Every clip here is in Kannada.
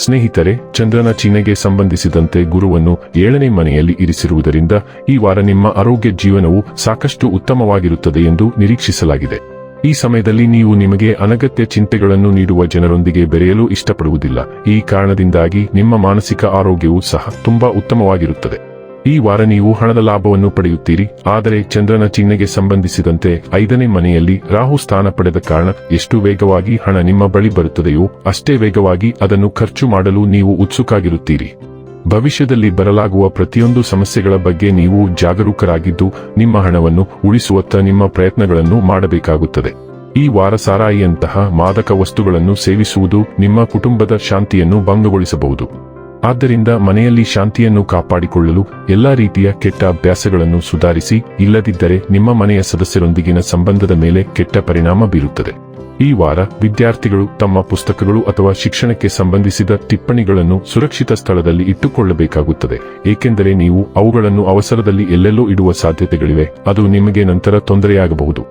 ಸ್ನೇಹಿತರೆ, ಚಂದ್ರನ ಚಿಹ್ನೆಗೆ ಸಂಬಂಧಿಸಿದಂತೆ ಗುರುವನ್ನು ಏಳನೇ ಮನೆಯಲ್ಲಿ ಇರಿಸಿರುವುದರಿಂದ ಈ ವಾರ ನಿಮ್ಮ ಆರೋಗ್ಯ ಜೀವನವು ಸಾಕಷ್ಟು ಉತ್ತಮವಾಗಿರುತ್ತದೆ ಎಂದು ನಿರೀಕ್ಷಿಸಲಾಗಿದೆ. ಈ ಸಮಯದಲ್ಲಿ ನೀವು ನಿಮಗೆ ಅನಗತ್ಯ ಚಿಂತೆಗಳನ್ನು ನೀಡುವ ಜನರೊಂದಿಗೆ ಬೆರೆಯಲು ಇಷ್ಟಪಡುವುದಿಲ್ಲ. ಈ ಕಾರಣದಿಂದಾಗಿ ನಿಮ್ಮ ಮಾನಸಿಕ ಆರೋಗ್ಯವು ಸಹ ತುಂಬಾ ಉತ್ತಮವಾಗಿರುತ್ತದೆ. ಈ ವಾರ ನೀವು ಹಣದ ಲಾಭವನ್ನು ಪಡೆಯುತ್ತೀರಿ. ಆದರೆ ಚಂದ್ರನ ಚಿಹ್ನೆಗೆ ಸಂಬಂಧಿಸಿದಂತೆ ಐದನೇ ಮನೆಯಲ್ಲಿ ರಾಹು ಸ್ಥಾನ ಪಡೆದ ಕಾರಣ ಎಷ್ಟು ವೇಗವಾಗಿ ಹಣ ನಿಮ್ಮ ಬಳಿ ಬರುತ್ತದೆಯೋ ಅಷ್ಟೇ ವೇಗವಾಗಿ ಅದನ್ನು ಖರ್ಚು ಮಾಡಲು ನೀವು ಉತ್ಸುಕಾಗಿರುತ್ತೀರಿ. ಭವಿಷ್ಯದಲ್ಲಿ ಬರಲಾಗುವ ಪ್ರತಿಯೊಂದು ಸಮಸ್ಯೆಗಳ ಬಗ್ಗೆ ನೀವು ಜಾಗರೂಕರಾಗಿದ್ದು ನಿಮ್ಮ ಹಣವನ್ನು ಉಳಿಸುವತ್ತ ನಿಮ್ಮ ಪ್ರಯತ್ನಗಳನ್ನು ಮಾಡಬೇಕಾಗುತ್ತದೆ. ಈ ವಾರ ಸಾರಾಯಿಯಂತಹ ಮಾದಕ ವಸ್ತುಗಳನ್ನು ಸೇವಿಸುವುದು ನಿಮ್ಮ ಕುಟುಂಬದ ಶಾಂತಿಯನ್ನು ಭಂಗಗೊಳಿಸಬಹುದು. ಆದ್ದರಿಂದ ಮನೆಯಲ್ಲಿ ಶಾಂತಿಯನ್ನು ಕಾಪಾಡಿಕೊಳ್ಳಲು ಎಲ್ಲಾ ರೀತಿಯ ಕೆಟ್ಟ ಅಭ್ಯಾಸಗಳನ್ನು ಸುಧಾರಿಸಿ, ಇಲ್ಲದಿದ್ದರೆ ನಿಮ್ಮ ಮನೆಯ ಸದಸ್ಯರೊಂದಿಗಿನ ಸಂಬಂಧದ ಮೇಲೆ ಕೆಟ್ಟ ಪರಿಣಾಮ ಬೀರುತ್ತದೆ. ಈ ವಾರ ವಿದ್ಯಾರ್ಥಿಗಳು ತಮ್ಮ ಪುಸ್ತಕಗಳು ಅಥವಾ ಶಿಕ್ಷಣಕ್ಕೆ ಸಂಬಂಧಿಸಿದ ಟಿಪ್ಪಣಿಗಳನ್ನು ಸುರಕ್ಷಿತ ಸ್ಥಳದಲ್ಲಿ ಇಟ್ಟುಕೊಳ್ಳಬೇಕಾಗುತ್ತದೆ. ಏಕೆಂದರೆ ನೀವು ಅವುಗಳನ್ನು ಅವಸರದಲ್ಲಿ ಎಲ್ಲೆಲ್ಲೋ ಇಡುವ ಸಾಧ್ಯತೆಗಳಿವೆ, ಅದು ನಿಮಗೆ ನಂತರ ತೊಂದರೆಯಾಗಬಹುದು.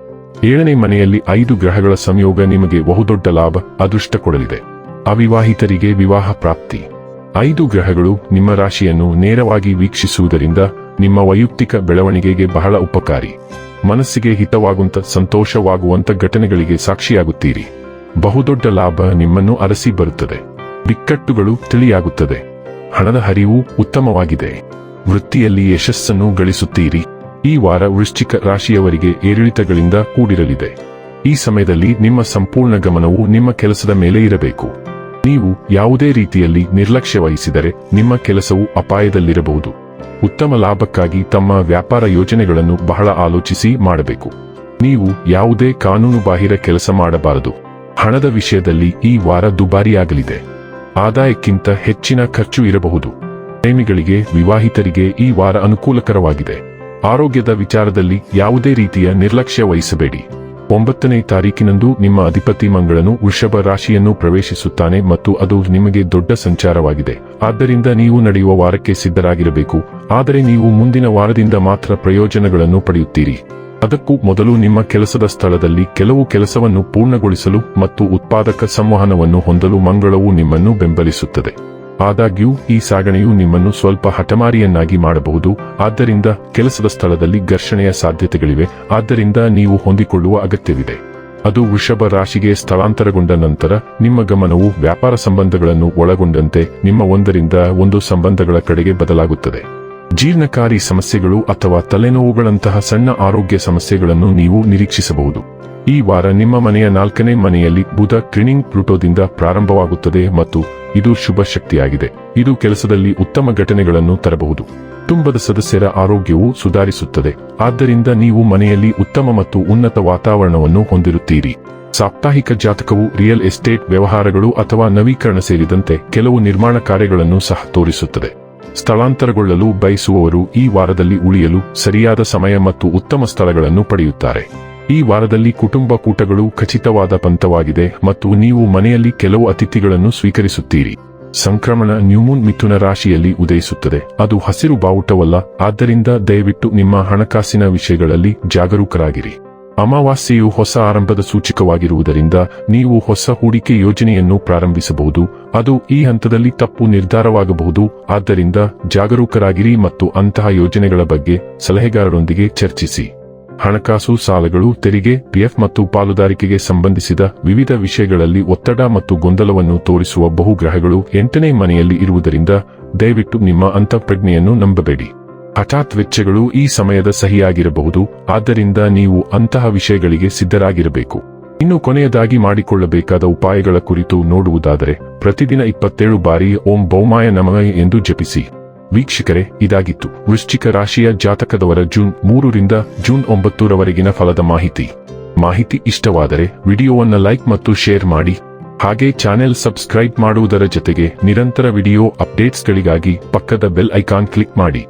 ಏಳನೇ ಮನೆಯಲ್ಲಿ ಐದು ಗ್ರಹಗಳ ಸಂಯೋಗ ನಿಮಗೆ ಬಹುದೊಡ್ಡ ಲಾಭ, ಅದೃಷ್ಟ ಕೊಡಲಿದೆ. ಅವಿವಾಹಿತರಿಗೆ ವಿವಾಹ ಪ್ರಾಪ್ತಿ. ಐದು ಗ್ರಹಗಳು ನಿಮ್ಮ ರಾಶಿಯನ್ನು ನೇರವಾಗಿ ವೀಕ್ಷಿಸುವುದರಿಂದ ನಿಮ್ಮ ವೈಯಕ್ತಿಕ ಬೆಳವಣಿಗೆಗೆ ಬಹಳ ಉಪಕಾರಿ. ಮನಸ್ಸಿಗೆ ಹಿತವಾಗುವಂತ ಸಂತೋಷವಾಗುವಂತ ಘಟನೆಗಳಿಗೆ ಸಾಕ್ಷಿಯಾಗುತ್ತೀರಿ. ಬಹುದೊಡ್ಡ ಲಾಭ ನಿಮ್ಮನ್ನು ಅರಸಿ ಬರುತ್ತದೆ. ಬಿಕ್ಕಟ್ಟುಗಳು ತಿಳಿಯಾಗುತ್ತದೆ. ಹಣದ ಹರಿವು ಉತ್ತಮವಾಗಿದೆ. ವೃತ್ತಿಯಲ್ಲಿ ಯಶಸ್ಸನ್ನು ಗಳಿಸುತ್ತೀರಿ. ಈ ವಾರ ವೃಶ್ಚಿಕ ರಾಶಿಯವರಿಗೆ ಏರಿಳಿತಗಳಿಂದ ಕೂಡಿರಲಿದೆ. ಈ ಸಮಯದಲ್ಲಿ ನಿಮ್ಮ ಸಂಪೂರ್ಣ ಗಮನವು ನಿಮ್ಮ ಕೆಲಸದ ಮೇಲೆ ಇರಬೇಕು. ನೀವು ಯಾವುದೇ ರೀತಿಯಲ್ಲಿ ನಿರ್ಲಕ್ಷ್ಯ ವಹಿಸಿದರೆ ನಿಮ್ಮ ಕೆಲಸವು ಅಪಾಯದಲ್ಲಿರಬಹುದು. ಉತ್ತಮ ಲಾಭಕ್ಕಾಗಿ ತಮ್ಮ ವ್ಯಾಪಾರ ಯೋಜನೆಗಳನ್ನು ಬಹಳ ಆಲೋಚಿಸಿ ಮಾಡಬೇಕು. ನೀವು ಯಾವುದೇ ಕಾನೂನುಬಾಹಿರ ಕೆಲಸ ಮಾಡಬಾರದು. ಹಣದ ವಿಷಯದಲ್ಲಿ ಈ ವಾರ ದುಬಾರಿಯಾಗಲಿದೆ. ಆದಾಯಕ್ಕಿಂತ ಹೆಚ್ಚಿನ ಖರ್ಚು ಇರಬಹುದು. ಪ್ರೇಮಿಗಳಿಗೆ, ವಿವಾಹಿತರಿಗೆ ಈ ವಾರ ಅನುಕೂಲಕರವಾಗಿದೆ. ಆರೋಗ್ಯದ ವಿಚಾರದಲ್ಲಿ ಯಾವುದೇ ರೀತಿಯ ನಿರ್ಲಕ್ಷ್ಯ ವಹಿಸಬೇಡಿ ಒಂಬತ್ತನೇ ತಾರೀಕಿನಂದು ನಿಮ್ಮ ಅಧಿಪತಿ ಮಂಗಳನು ವೃಷಭ ರಾಶಿಯನ್ನು ಪ್ರವೇಶಿಸುತ್ತಾನೆ ಮತ್ತು ಅದು ನಿಮಗೆ ದೊಡ್ಡ ಸಂಚಾರವಾಗಿದೆ. ಆದ್ದರಿಂದ ನೀವು ನಡೆಯುವ ವಾರಕ್ಕೆ ಸಿದ್ಧರಾಗಿರಬೇಕು. ಆದರೆ ನೀವು ಮುಂದಿನ ವಾರದಿಂದ ಮಾತ್ರ ಪ್ರಯೋಜನಗಳನ್ನು ಪಡೆಯುತ್ತೀರಿ. ಅದಕ್ಕೂ ಮೊದಲು ನಿಮ್ಮ ಕೆಲಸದ ಸ್ಥಳದಲ್ಲಿ ಕೆಲವು ಕೆಲಸವನ್ನು ಪೂರ್ಣಗೊಳಿಸಲು ಮತ್ತು ಉತ್ಪಾದಕ ಸಂವಹನವನ್ನು ಹೊಂದಲು ಮಂಗಳವು ನಿಮ್ಮನ್ನು ಬೆಂಬಲಿಸುತ್ತದೆ. ಆದಾಗ್ಯೂ, ಈ ಸಾಗಣೆಯು ನಿಮ್ಮನ್ನು ಸ್ವಲ್ಪ ಹಠಮಾರಿಯನ್ನಾಗಿ ಮಾಡಬಹುದು. ಆದ್ದರಿಂದ, ಕೆಲಸದ ಸ್ಥಳದಲ್ಲಿ ಘರ್ಷಣೆಯ ಸಾಧ್ಯತೆಗಳಿವೆ. ಆದ್ದರಿಂದ ನೀವು ಹೊಂದಿಕೊಳ್ಳುವ ಅಗತ್ಯವಿದೆ. ಅದು ವೃಷಭ ರಾಶಿಗೆ ಸ್ಥಳಾಂತರಗೊಂಡ ನಂತರ, ನಿಮ್ಮ ಗಮನವು ವ್ಯಾಪಾರ ಸಂಬಂಧಗಳನ್ನು ಒಳಗೊಂಡಂತೆ ನಿಮ್ಮ ಒಂದರಿಂದ ಒಂದು ಸಂಬಂಧಗಳ ಕಡೆಗೆ ಬದಲಾಗುತ್ತದೆ. ಜೀರ್ಣಕಾರಿ ಸಮಸ್ಯೆಗಳು ಅಥವಾ ತಲೆನೋವುಗಳಂತಹ ಸಣ್ಣ ಆರೋಗ್ಯ ಸಮಸ್ಯೆಗಳನ್ನು ನೀವು ನಿರೀಕ್ಷಿಸಬಹುದು. ಈ ವಾರ ನಿಮ್ಮ ಮನೆಯ ನಾಲ್ಕನೇ ಮನೆಯಲ್ಲಿ ಬುಧ, ಕ್ರಿನಿಂಗ್ ಪ್ಲೂಟೋದಿಂದ ಪ್ರಾರಂಭವಾಗುತ್ತದೆ ಮತ್ತು ಇದು ಶುಭ ಶಕ್ತಿಯಾಗಿದೆ. ಇದು ಕೆಲಸದಲ್ಲಿ ಉತ್ತಮ ಘಟನೆಗಳನ್ನು ತರಬಹುದು. ಕುಟುಂಬದ ಸದಸ್ಯರ ಆರೋಗ್ಯವು ಸುಧಾರಿಸುತ್ತದೆ. ಆದ್ದರಿಂದ ನೀವು ಮನೆಯಲ್ಲಿ ಉತ್ತಮ ಮತ್ತು ಉನ್ನತ ವಾತಾವರಣವನ್ನು ಹೊಂದಿರುತ್ತೀರಿ. ಸಾಪ್ತಾಹಿಕ ಜಾತಕವು ರಿಯಲ್ ಎಸ್ಟೇಟ್ ವ್ಯವಹಾರಗಳು ಅಥವಾ ನವೀಕರಣ ಸೇರಿದಂತೆ ಕೆಲವು ನಿರ್ಮಾಣ ಕಾರ್ಯಗಳನ್ನು ಸಹ ತೋರಿಸುತ್ತದೆ. ಸ್ಥಳಾಂತರಗೊಳ್ಳಲು ಬಯಸುವವರು ಈ ವಾರದಲ್ಲಿ ಉಳಿಯಲು ಸರಿಯಾದ ಸಮಯ ಮತ್ತು ಉತ್ತಮ ಸ್ಥಳಗಳನ್ನು ಪಡೆಯುತ್ತಾರೆ. ಈ ವಾರದಲ್ಲಿ ಕುಟುಂಬ ಕೂಟಗಳು ಖಚಿತವಾದ ಪಂಥವಾಗಿದೆ ಮತ್ತು ನೀವು ಮನೆಯಲ್ಲಿ ಕೆಲವು ಅತಿಥಿಗಳನ್ನು ಸ್ವೀಕರಿಸುತ್ತೀರಿ. ಸಂಕ್ರಮಣ ನ್ಯೂಮೂನ್ ಮಿಥುನ ರಾಶಿಯಲ್ಲಿ ಉದಯಿಸುತ್ತದೆ. ಅದು ಹಸಿರು ಬಾವುಟವಲ್ಲ, ಆದ್ದರಿಂದ ದಯವಿಟ್ಟು ನಿಮ್ಮ ಹಣಕಾಸಿನ ವಿಷಯಗಳಲ್ಲಿ ಜಾಗರೂಕರಾಗಿರಿ. ಅಮಾವಾಸ್ಯೆಯು ಹೊಸ ಆರಂಭದ ಸೂಚಕವಾಗಿರುವುದರಿಂದ ನೀವು ಹೊಸ ಹೂಡಿಕೆ ಯೋಜನೆಯನ್ನು ಪ್ರಾರಂಭಿಸಬಹುದು. ಅದು ಈ ಹಂತದಲ್ಲಿ ತಪ್ಪು ನಿರ್ಧಾರವಾಗಬಹುದು. ಆದ್ದರಿಂದ ಜಾಗರೂಕರಾಗಿರಿ ಮತ್ತು ಅಂತಹ ಯೋಜನೆಗಳ ಬಗ್ಗೆ ಸಲಹೆಗಾರರೊಂದಿಗೆ ಚರ್ಚಿಸಿ. ಹಣಕಾಸು ಸಾಲಗಳು, ತೆರಿಗೆ, ಪಿಎಫ್ ಮತ್ತು ಪಾಲುದಾರಿಕೆಗೆ ಸಂಬಂಧಿಸಿದ ವಿವಿಧ ವಿಷಯಗಳಲ್ಲಿ ಒತ್ತಡ ಮತ್ತು ಗೊಂದಲವನ್ನು ತೋರಿಸುವ ಬಹುಗ್ರಹಗಳು ಎಂಟನೇ ಮನೆಯಲ್ಲಿ ಇರುವುದರಿಂದ ದಯವಿಟ್ಟು ನಿಮ್ಮ ಅಂತಃಪ್ರಜ್ಞೆಯನ್ನು ನಂಬಬೇಡಿ. ಹಠಾತ್ ವೆಚ್ಚಗಳು ಈ ಸಮಯದ ಸಹಿಯಾಗಿರಬಹುದು, ಆದ್ದರಿಂದ ನೀವು ಅಂತಹ ವಿಷಯಗಳಿಗೆ ಸಿದ್ಧರಾಗಿರಬೇಕು. ಇನ್ನು ಕೊನೆಯದಾಗಿ ಮಾಡಿಕೊಳ್ಳಬೇಕಾದ ಉಪಾಯಗಳ ಕುರಿತು ನೋಡುವುದಾದರೆ, ಪ್ರತಿದಿನ ಇಪ್ಪತ್ತೇಳು ಬಾರಿ ಓಂ ಬೌಮಾಯ ನಮಯ ಎಂದು ಜಪಿಸಿ. ವೀಕ್ಷಕರೇ, ಇದಾಗಿತ್ತು. ವೃಶ್ಚಿಕ ರಾಶಿಯ ಜಾತಕದವರ ಜೂನ್ ಮೂರರಿಂದ ಜೂನ್ ಒಂಬತ್ತರವರೆಗಿನ ಫಲದ ಮಾಹಿತಿ. ಮಾಹಿತಿ ಇಷ್ಟವಾದರೆ ವಿಡಿಯೋವನ್ನ ಲೈಕ್ ಮತ್ತು ಶೇರ್ ಮಾಡಿ. ಹಾಗೆ ಚಾನೆಲ್ ಸಬ್ಸ್ಕ್ರೈಬ್ ಮಾಡುವುದರ ಜೊತೆಗೆ ನಿರಂತರ ವಿಡಿಯೋ ಅಪ್ಡೇಟ್ಸ್ಗಳಿಗಾಗಿ ಪಕ್ಕದ ಬೆಲ್ ಐಕಾನ್ ಕ್ಲಿಕ್ ಮಾಡಿ.